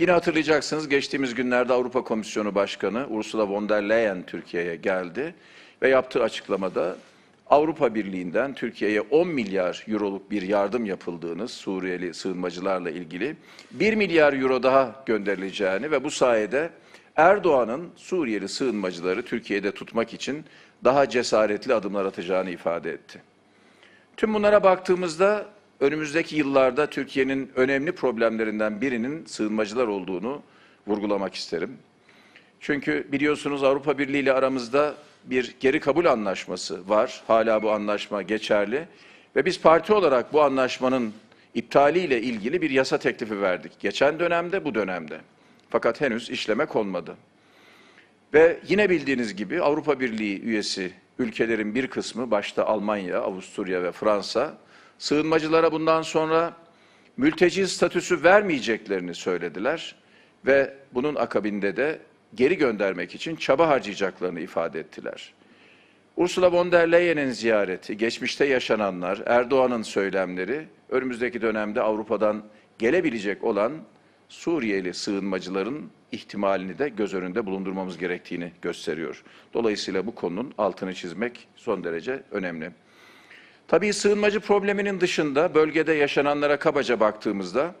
Yine hatırlayacaksınız geçtiğimiz günlerde Avrupa Komisyonu Başkanı Ursula von der Leyen Türkiye'ye geldi ve yaptığı açıklamada Avrupa Birliği'nden Türkiye'ye 10 milyar euroluk bir yardım yapıldığını Suriyeli sığınmacılarla ilgili 1 milyar euro daha gönderileceğini ve bu sayede Erdoğan'ın Suriyeli sığınmacıları Türkiye'de tutmak için daha cesaretli adımlar atacağını ifade etti. Tüm bunlara baktığımızda önümüzdeki yıllarda Türkiye'nin önemli problemlerinden birinin sığınmacılar olduğunu vurgulamak isterim. Çünkü biliyorsunuz Avrupa Birliği ile aramızda bir geri kabul anlaşması var. Hala bu anlaşma geçerli ve biz parti olarak bu anlaşmanın iptaliyle ilgili bir yasa teklifi verdik. Geçen dönemde, bu dönemde. Fakat henüz işleme konmadı. Ve yine bildiğiniz gibi Avrupa Birliği üyesi ülkelerin bir kısmı başta Almanya, Avusturya ve Fransa sığınmacılara bundan sonra mülteci statüsü vermeyeceklerini söylediler ve bunun akabinde de geri göndermek için çaba harcayacaklarını ifade ettiler. Ursula von der Leyen'in ziyareti, geçmişte yaşananlar, Erdoğan'ın söylemleri önümüzdeki dönemde Avrupa'dan gelebilecek olan Suriyeli sığınmacıların ihtimalini de göz önünde bulundurmamız gerektiğini gösteriyor. Dolayısıyla bu konunun altını çizmek son derece önemli. Tabii sığınmacı probleminin dışında bölgede yaşananlara kabaca baktığımızda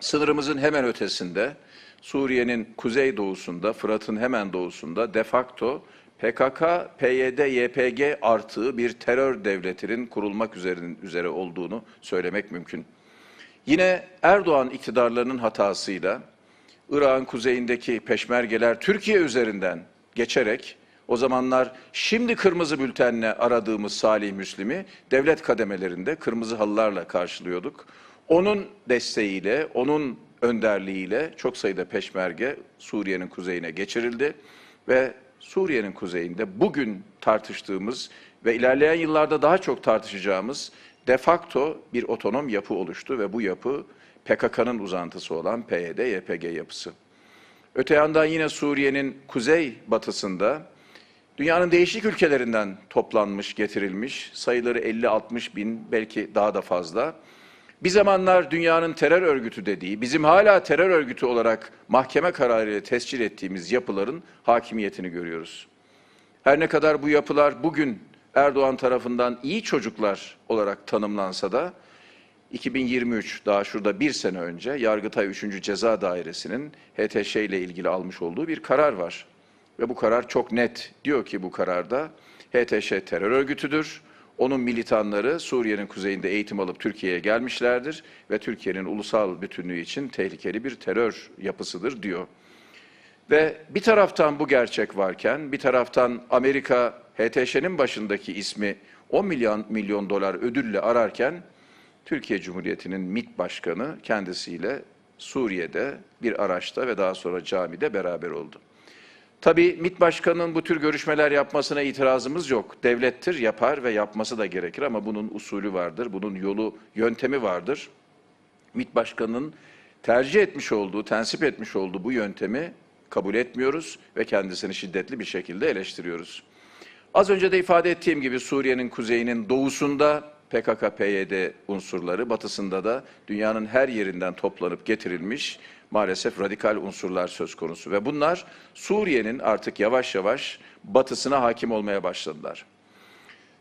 sınırımızın hemen ötesinde Suriye'nin kuzey doğusunda, Fırat'ın hemen doğusunda de facto PKK, PYD, YPG artığı bir terör devletinin kurulmak üzere olduğunu söylemek mümkün. Yine Erdoğan iktidarlarının hatasıyla Irak'ın kuzeyindeki peşmergeler Türkiye üzerinden geçerek o zamanlar şimdi kırmızı bültenle aradığımız Salih Müslim'i devlet kademelerinde kırmızı halılarla karşılıyorduk. Onun desteğiyle, onun önderliğiyle çok sayıda peşmerge Suriye'nin kuzeyine geçirildi ve Suriye'nin kuzeyinde bugün tartıştığımız ve ilerleyen yıllarda daha çok tartışacağımız de facto bir otonom yapı oluştu ve bu yapı PKK'nın uzantısı olan PYD, YPG yapısı. Öte yandan yine Suriye'nin kuzey batısında dünyanın değişik ülkelerinden toplanmış, getirilmiş, sayıları 50-60 bin belki daha da fazla. Bir zamanlar dünyanın terör örgütü dediği, bizim hala terör örgütü olarak mahkeme kararıyla tescil ettiğimiz yapıların hakimiyetini görüyoruz. Her ne kadar bu yapılar bugün Erdoğan tarafından iyi çocuklar olarak tanımlansa da 2023 daha şurada bir sene önce Yargıtay 3. Ceza Dairesi'nin HTŞ ile ilgili almış olduğu bir karar var. Ve bu karar çok net. Diyor ki bu kararda HTŞ terör örgütüdür. Onun militanları Suriye'nin kuzeyinde eğitim alıp Türkiye'ye gelmişlerdir ve Türkiye'nin ulusal bütünlüğü için tehlikeli bir terör yapısıdır diyor. Ve bir taraftan bu gerçek varken bir taraftan Amerika HTŞ'nin başındaki ismi 10 milyon milyon dolar ödülle ararken Türkiye Cumhuriyeti'nin MİT Başkanı kendisiyle Suriye'de bir araçta ve daha sonra camide beraber oldu. Tabii MİT Başkanı'nın bu tür görüşmeler yapmasına itirazımız yok. Devlettir, yapar ve yapması da gerekir ama bunun usulü vardır, bunun yolu, yöntemi vardır. MİT Başkanı'nın tercih etmiş olduğu, tensip etmiş olduğu bu yöntemi kabul etmiyoruz ve kendisini şiddetli bir şekilde eleştiriyoruz. Az önce de ifade ettiğim gibi Suriye'nin kuzeyinin doğusunda PKK-PYD unsurları, batısında da dünyanın her yerinden toplanıp getirilmiş maalesef radikal unsurlar söz konusu. Ve bunlar Suriye'nin artık yavaş yavaş batısına hakim olmaya başladılar.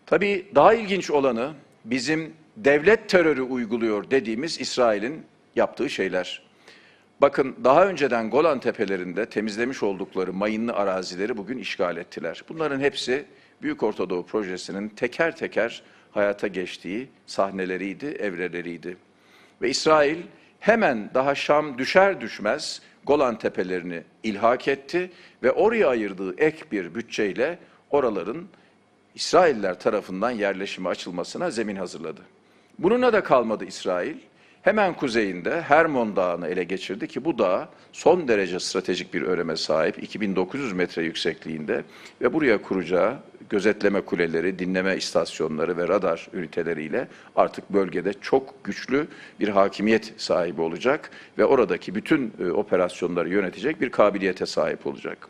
Tabii daha ilginç olanı bizim devlet terörü uyguluyor dediğimiz İsrail'in yaptığı şeyler. Bakın daha önceden Golan Tepelerinde temizlemiş oldukları mayınlı arazileri bugün işgal ettiler. Bunların hepsi Büyük Ortadoğu Projesi'nin teker teker hayata geçtiği sahneleriydi, evreleriydi. Ve İsrail hemen daha Şam düşer düşmez Golan Tepelerini ilhak etti ve oraya ayırdığı ek bir bütçeyle oraların İsrailler tarafından yerleşime açılmasına zemin hazırladı. Bununla da kalmadı İsrail. Hemen kuzeyinde Hermon Dağı'nı ele geçirdi ki bu dağ son derece stratejik bir öneme sahip 2900 metre yüksekliğinde ve buraya kuracağı gözetleme kuleleri, dinleme istasyonları ve radar üniteleriyle artık bölgede çok güçlü bir hakimiyet sahibi olacak ve oradaki bütün e, operasyonları yönetecek bir kabiliyete sahip olacak.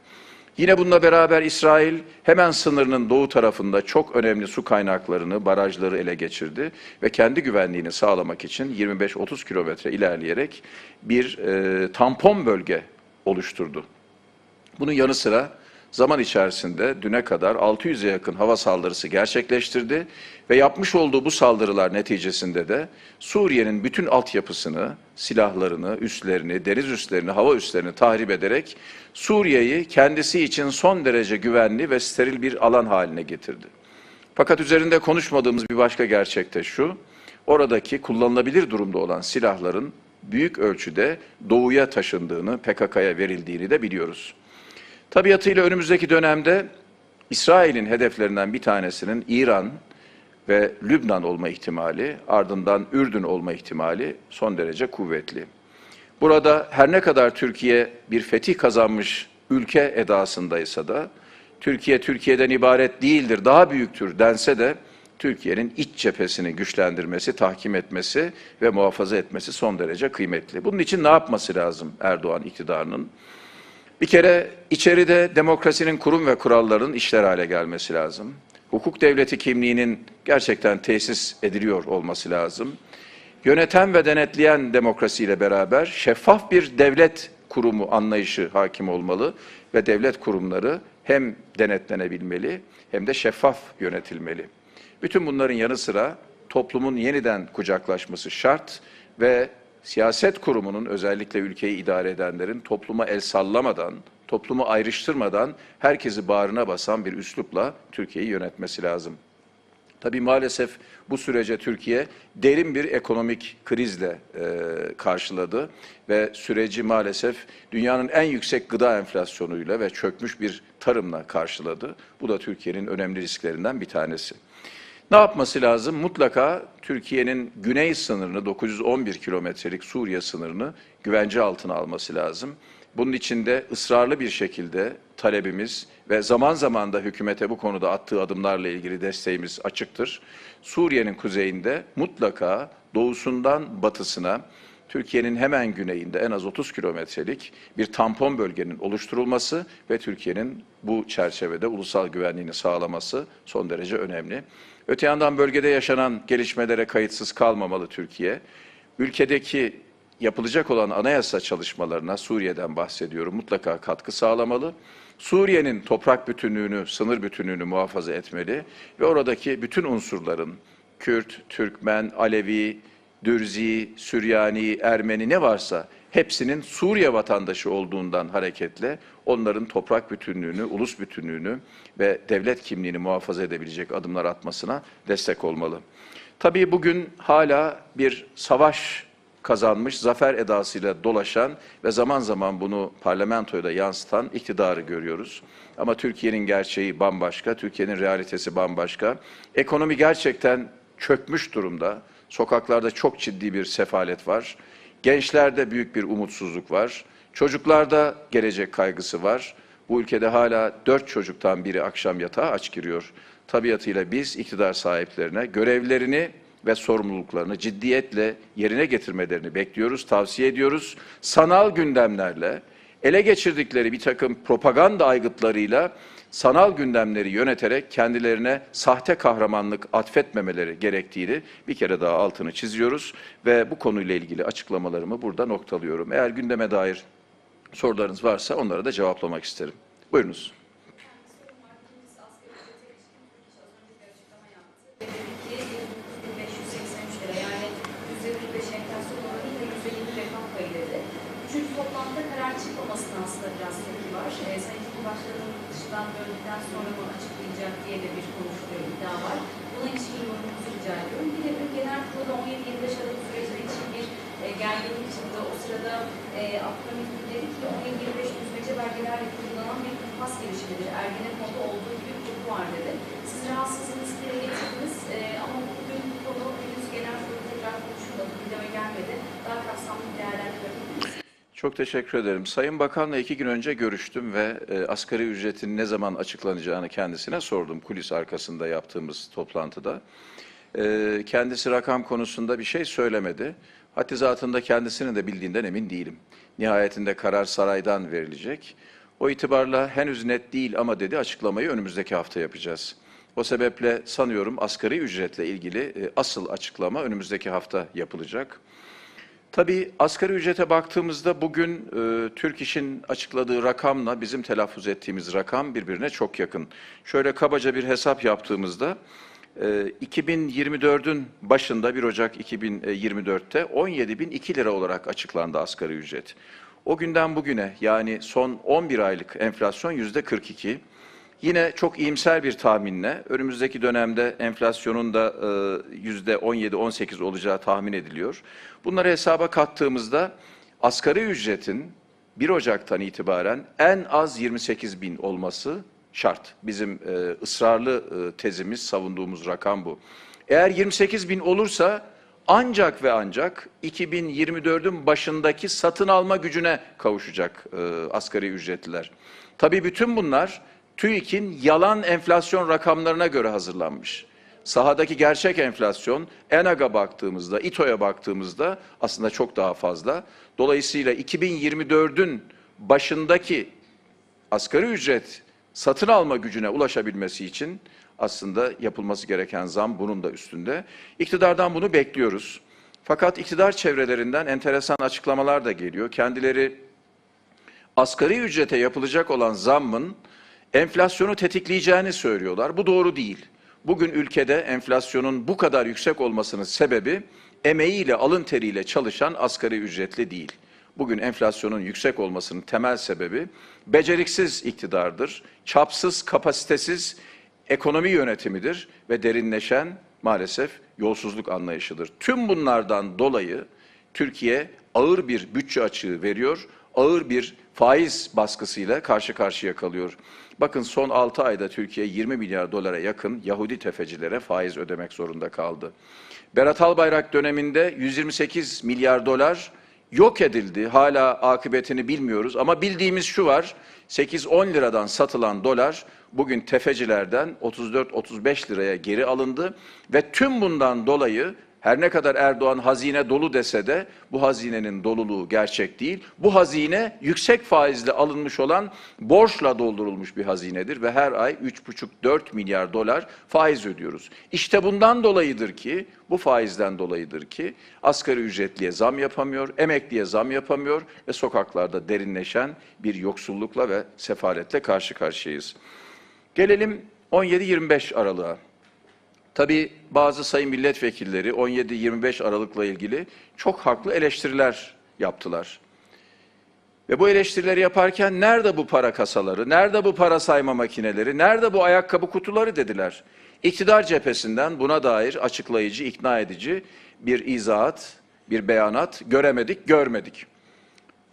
Yine bununla beraber İsrail hemen sınırının doğu tarafında çok önemli su kaynaklarını, barajları ele geçirdi ve kendi güvenliğini sağlamak için 25-30 kilometre ilerleyerek bir e, tampon bölge oluşturdu. Bunun yanı sıra zaman içerisinde düne kadar 600'e yakın hava saldırısı gerçekleştirdi ve yapmış olduğu bu saldırılar neticesinde de Suriye'nin bütün altyapısını, silahlarını, üslerini, deniz üslerini, hava üslerini tahrip ederek Suriye'yi kendisi için son derece güvenli ve steril bir alan haline getirdi. Fakat üzerinde konuşmadığımız bir başka gerçek de şu, oradaki kullanılabilir durumda olan silahların büyük ölçüde doğuya taşındığını, PKK'ya verildiğini de biliyoruz. Tabiatıyla önümüzdeki dönemde İsrail'in hedeflerinden bir tanesinin İran ve Lübnan olma ihtimali, ardından Ürdün olma ihtimali son derece kuvvetli. Burada her ne kadar Türkiye bir fetih kazanmış ülke edasındaysa da, Türkiye Türkiye'den ibaret değildir, daha büyüktür dense de, Türkiye'nin iç cephesini güçlendirmesi, tahkim etmesi ve muhafaza etmesi son derece kıymetli. Bunun için ne yapması lazım Erdoğan iktidarının? Bir kere içeride demokrasinin kurum ve kuralların işler hale gelmesi lazım. Hukuk devleti kimliğinin gerçekten tesis ediliyor olması lazım. Yöneten ve denetleyen demokrasiyle beraber şeffaf bir devlet kurumu anlayışı hakim olmalı ve devlet kurumları hem denetlenebilmeli hem de şeffaf yönetilmeli. Bütün bunların yanı sıra toplumun yeniden kucaklaşması şart ve siyaset kurumunun özellikle ülkeyi idare edenlerin topluma el sallamadan, toplumu ayrıştırmadan herkesi bağrına basan bir üslupla Türkiye'yi yönetmesi lazım. Tabii maalesef bu sürece Türkiye derin bir ekonomik krizle e, karşıladı ve süreci maalesef dünyanın en yüksek gıda enflasyonuyla ve çökmüş bir tarımla karşıladı. Bu da Türkiye'nin önemli risklerinden bir tanesi. Ne yapması lazım? Mutlaka Türkiye'nin güney sınırını, 911 kilometrelik Suriye sınırını güvence altına alması lazım. Bunun için de ısrarlı bir şekilde talebimiz ve zaman zaman da hükümete bu konuda attığı adımlarla ilgili desteğimiz açıktır. Suriye'nin kuzeyinde mutlaka doğusundan batısına Türkiye'nin hemen güneyinde en az 30 kilometrelik bir tampon bölgenin oluşturulması ve Türkiye'nin bu çerçevede ulusal güvenliğini sağlaması son derece önemli. Öte yandan bölgede yaşanan gelişmelere kayıtsız kalmamalı Türkiye. Ülkedeki yapılacak olan anayasa çalışmalarına Suriye'den bahsediyorum mutlaka katkı sağlamalı. Suriye'nin toprak bütünlüğünü, sınır bütünlüğünü muhafaza etmeli ve oradaki bütün unsurların Kürt, Türkmen, Alevi, Dürzi, Süryani, Ermeni ne varsa hepsinin Suriye vatandaşı olduğundan hareketle onların toprak bütünlüğünü, ulus bütünlüğünü ve devlet kimliğini muhafaza edebilecek adımlar atmasına destek olmalı. Tabii bugün hala bir savaş kazanmış, zafer edasıyla dolaşan ve zaman zaman bunu parlamentoya da yansıtan iktidarı görüyoruz. Ama Türkiye'nin gerçeği bambaşka, Türkiye'nin realitesi bambaşka. Ekonomi gerçekten çökmüş durumda. Sokaklarda çok ciddi bir sefalet var. Gençlerde büyük bir umutsuzluk var. Çocuklarda gelecek kaygısı var. Bu ülkede hala dört çocuktan biri akşam yatağa aç giriyor. Tabiatıyla biz iktidar sahiplerine görevlerini ve sorumluluklarını ciddiyetle yerine getirmelerini bekliyoruz, tavsiye ediyoruz. Sanal gündemlerle, ele geçirdikleri bir takım propaganda aygıtlarıyla sanal gündemleri yöneterek kendilerine sahte kahramanlık atfetmemeleri gerektiğini bir kere daha altını çiziyoruz ve bu konuyla ilgili açıklamalarımı burada noktalıyorum. Eğer gündeme dair sorularınız varsa onlara da cevaplamak isterim. Buyurunuz. yani %45 enflasyon oranıyla %20 refah payı dedi. Üçüncü toplamda karar çıkmamasına aslında biraz tepki var. E, Sayın Cumhurbaşkanı dışından döndükten sonra mı açıklayacak diye de bir konuşuluyor, iddia var. Buna ilişkin yorumunuzu rica ediyorum. Bir de bir genel kurulda 17-25 Aralık sürecine için bir e, gerginlik çıktı. O sırada e, Abdülhamit dedi ki 17-25 düzmece belgelerle kullanılan bir kumpas girişimidir. Ergenekon'da olduğu gibi bir kurgu var dedi. Siz rahatsızlığınızı dile getirdiniz e, ama bugün bu konu henüz genel kurulda tekrar konuşulmadı, gündeme gelmedi. Daha kapsamlı bir değerlendirebilir miyiz? Çok teşekkür ederim. Sayın Bakan'la iki gün önce görüştüm ve e, asgari ücretin ne zaman açıklanacağını kendisine sordum kulis arkasında yaptığımız toplantıda. E, kendisi rakam konusunda bir şey söylemedi. Hattı zatında kendisinin de bildiğinden emin değilim. Nihayetinde karar saraydan verilecek. O itibarla henüz net değil ama dedi açıklamayı önümüzdeki hafta yapacağız. O sebeple sanıyorum asgari ücretle ilgili e, asıl açıklama önümüzdeki hafta yapılacak. Tabii asgari ücrete baktığımızda bugün e, Türk İş'in açıkladığı rakamla bizim telaffuz ettiğimiz rakam birbirine çok yakın. Şöyle kabaca bir hesap yaptığımızda e, 2024'ün başında 1 Ocak 2024'te 17.002 lira olarak açıklandı asgari ücret. O günden bugüne yani son 11 aylık enflasyon yüzde 42. Yine çok iyimser bir tahminle önümüzdeki dönemde enflasyonun da e, yüzde 17-18 olacağı tahmin ediliyor. Bunları hesaba kattığımızda asgari ücretin 1 Ocak'tan itibaren en az 28 bin olması şart. Bizim e, ısrarlı e, tezimiz, savunduğumuz rakam bu. Eğer 28 bin olursa ancak ve ancak 2024'ün başındaki satın alma gücüne kavuşacak e, asgari ücretliler. Tabii bütün bunlar TÜİK'in yalan enflasyon rakamlarına göre hazırlanmış. Sahadaki gerçek enflasyon ENAG'a baktığımızda, İTO'ya baktığımızda aslında çok daha fazla. Dolayısıyla 2024'ün başındaki asgari ücret satın alma gücüne ulaşabilmesi için aslında yapılması gereken zam bunun da üstünde. İktidardan bunu bekliyoruz. Fakat iktidar çevrelerinden enteresan açıklamalar da geliyor. Kendileri asgari ücrete yapılacak olan zammın enflasyonu tetikleyeceğini söylüyorlar. Bu doğru değil. Bugün ülkede enflasyonun bu kadar yüksek olmasının sebebi emeğiyle, alın teriyle çalışan asgari ücretli değil. Bugün enflasyonun yüksek olmasının temel sebebi beceriksiz iktidardır, çapsız, kapasitesiz ekonomi yönetimidir ve derinleşen maalesef yolsuzluk anlayışıdır. Tüm bunlardan dolayı Türkiye ağır bir bütçe açığı veriyor, ağır bir faiz baskısıyla karşı karşıya kalıyor. Bakın son 6 ayda Türkiye 20 milyar dolara yakın Yahudi tefecilere faiz ödemek zorunda kaldı. Berat Albayrak döneminde 128 milyar dolar yok edildi. Hala akıbetini bilmiyoruz ama bildiğimiz şu var. 8-10 liradan satılan dolar bugün tefecilerden 34-35 liraya geri alındı ve tüm bundan dolayı her ne kadar Erdoğan hazine dolu dese de bu hazinenin doluluğu gerçek değil. Bu hazine yüksek faizle alınmış olan borçla doldurulmuş bir hazinedir ve her ay 3,5-4 milyar dolar faiz ödüyoruz. İşte bundan dolayıdır ki, bu faizden dolayıdır ki asgari ücretliye zam yapamıyor, emekliye zam yapamıyor ve sokaklarda derinleşen bir yoksullukla ve sefaletle karşı karşıyayız. Gelelim 17-25 Aralık'a. Tabii bazı sayın milletvekilleri 17-25 Aralık'la ilgili çok haklı eleştiriler yaptılar. Ve bu eleştirileri yaparken nerede bu para kasaları, nerede bu para sayma makineleri, nerede bu ayakkabı kutuları dediler. İktidar cephesinden buna dair açıklayıcı, ikna edici bir izahat, bir beyanat göremedik, görmedik.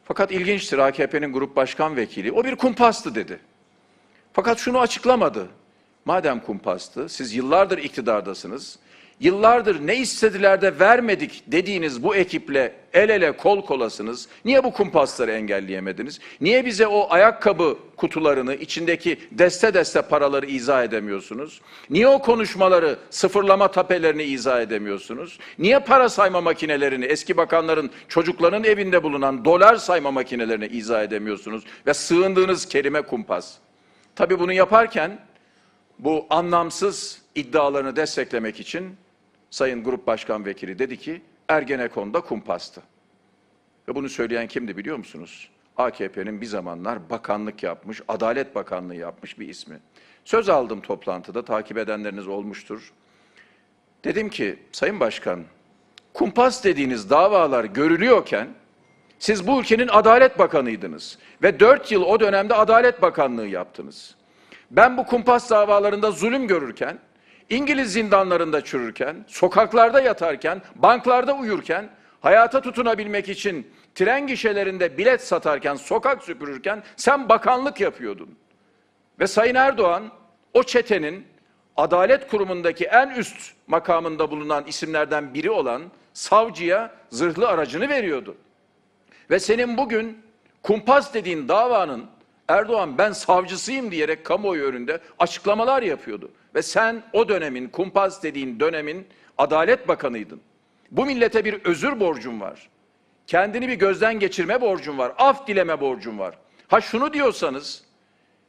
Fakat ilginçtir AKP'nin grup başkan vekili, o bir kumpastı dedi. Fakat şunu açıklamadı. Madem kumpastı, siz yıllardır iktidardasınız, yıllardır ne istediler de vermedik dediğiniz bu ekiple el ele kol kolasınız. Niye bu kumpasları engelleyemediniz? Niye bize o ayakkabı kutularını, içindeki deste deste paraları izah edemiyorsunuz? Niye o konuşmaları, sıfırlama tapelerini izah edemiyorsunuz? Niye para sayma makinelerini, eski bakanların çocuklarının evinde bulunan dolar sayma makinelerini izah edemiyorsunuz? Ve sığındığınız kelime kumpas. Tabii bunu yaparken bu anlamsız iddialarını desteklemek için Sayın Grup Başkan Vekili dedi ki Ergenekon'da kumpastı. Ve bunu söyleyen kimdi biliyor musunuz? AKP'nin bir zamanlar bakanlık yapmış, Adalet Bakanlığı yapmış bir ismi. Söz aldım toplantıda, takip edenleriniz olmuştur. Dedim ki, Sayın Başkan, kumpas dediğiniz davalar görülüyorken, siz bu ülkenin Adalet Bakanıydınız ve dört yıl o dönemde Adalet Bakanlığı yaptınız. Ben bu kumpas davalarında zulüm görürken, İngiliz zindanlarında çürürken, sokaklarda yatarken, banklarda uyurken, hayata tutunabilmek için tren gişelerinde bilet satarken, sokak süpürürken sen bakanlık yapıyordun. Ve Sayın Erdoğan o çetenin adalet kurumundaki en üst makamında bulunan isimlerden biri olan savcıya zırhlı aracını veriyordu. Ve senin bugün kumpas dediğin davanın Erdoğan ben savcısıyım diyerek kamuoyu önünde açıklamalar yapıyordu. Ve sen o dönemin, kumpas dediğin dönemin Adalet Bakanıydın. Bu millete bir özür borcun var. Kendini bir gözden geçirme borcun var. Af dileme borcun var. Ha şunu diyorsanız,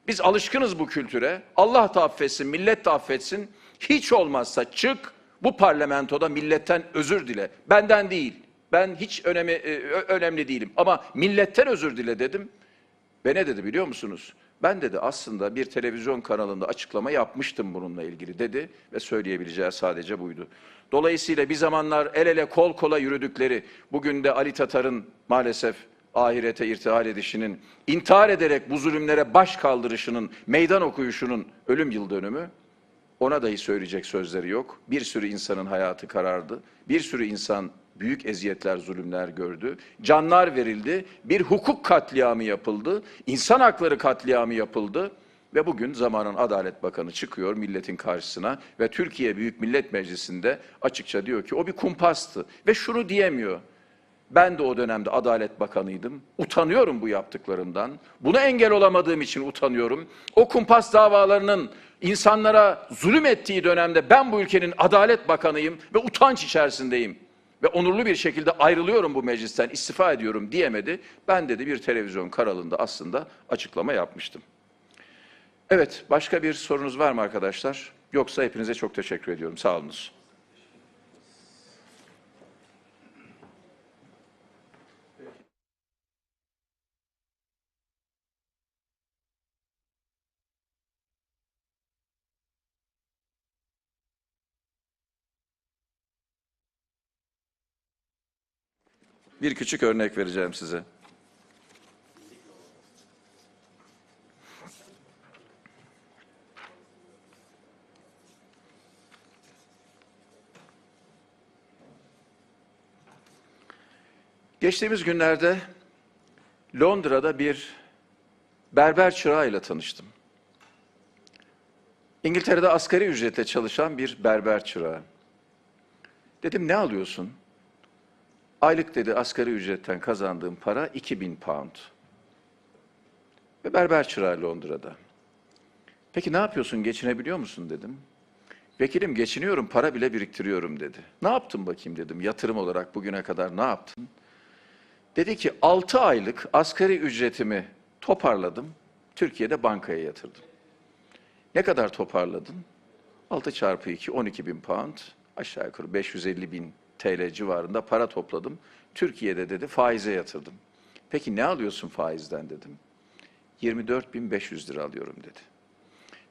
biz alışkınız bu kültüre, Allah da affetsin, millet de affetsin, hiç olmazsa çık bu parlamentoda milletten özür dile. Benden değil, ben hiç önemi, e, önemli değilim ama milletten özür dile dedim. Ve ne dedi biliyor musunuz? Ben dedi aslında bir televizyon kanalında açıklama yapmıştım bununla ilgili dedi ve söyleyebileceği sadece buydu. Dolayısıyla bir zamanlar el ele kol kola yürüdükleri, bugün de Ali Tatar'ın maalesef ahirete irtihal edişinin, intihar ederek bu zulümlere baş kaldırışının, meydan okuyuşunun ölüm yıl dönümü, ona dahi söyleyecek sözleri yok. Bir sürü insanın hayatı karardı. Bir sürü insan büyük eziyetler, zulümler gördü. Canlar verildi. Bir hukuk katliamı yapıldı. İnsan hakları katliamı yapıldı. Ve bugün zamanın Adalet Bakanı çıkıyor milletin karşısına ve Türkiye Büyük Millet Meclisi'nde açıkça diyor ki o bir kumpastı. Ve şunu diyemiyor. Ben de o dönemde Adalet Bakanıydım. Utanıyorum bu yaptıklarından. Buna engel olamadığım için utanıyorum. O kumpas davalarının insanlara zulüm ettiği dönemde ben bu ülkenin Adalet Bakanıyım ve utanç içerisindeyim. Ve onurlu bir şekilde ayrılıyorum bu meclisten, istifa ediyorum diyemedi. Ben dedi bir televizyon kanalında aslında açıklama yapmıştım. Evet, başka bir sorunuz var mı arkadaşlar? Yoksa hepinize çok teşekkür ediyorum. Sağ olunuz. Bir küçük örnek vereceğim size. Geçtiğimiz günlerde Londra'da bir berber çırağıyla tanıştım. İngiltere'de asgari ücretle çalışan bir berber çırağı. Dedim ne alıyorsun? Aylık dedi asgari ücretten kazandığım para 2000 pound. Ve berber çırağı Londra'da. Peki ne yapıyorsun, geçinebiliyor musun dedim. Vekilim geçiniyorum, para bile biriktiriyorum dedi. Ne yaptın bakayım dedim, yatırım olarak bugüne kadar ne yaptın? Dedi ki 6 aylık asgari ücretimi toparladım, Türkiye'de bankaya yatırdım. Ne kadar toparladın? 6 çarpı 2, 12 bin pound, aşağı yukarı 550 bin TL civarında para topladım. Türkiye'de dedi faize yatırdım. Peki ne alıyorsun faizden dedim. 24.500 lira alıyorum dedi.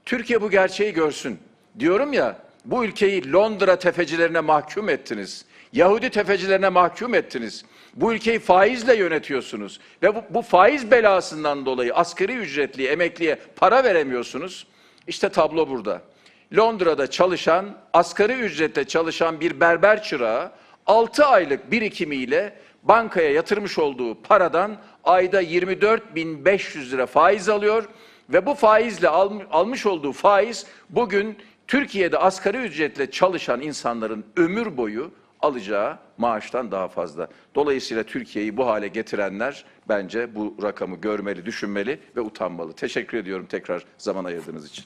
Türkiye bu gerçeği görsün. Diyorum ya bu ülkeyi Londra tefecilerine mahkum ettiniz. Yahudi tefecilerine mahkum ettiniz. Bu ülkeyi faizle yönetiyorsunuz. Ve bu, bu faiz belasından dolayı asgari ücretli emekliye para veremiyorsunuz. İşte tablo burada. Londra'da çalışan, asgari ücretle çalışan bir berber çırağı 6 aylık birikimiyle bankaya yatırmış olduğu paradan ayda 24.500 lira faiz alıyor ve bu faizle al- almış olduğu faiz bugün Türkiye'de asgari ücretle çalışan insanların ömür boyu alacağı maaştan daha fazla. Dolayısıyla Türkiye'yi bu hale getirenler bence bu rakamı görmeli, düşünmeli ve utanmalı. Teşekkür ediyorum tekrar zaman ayırdığınız için.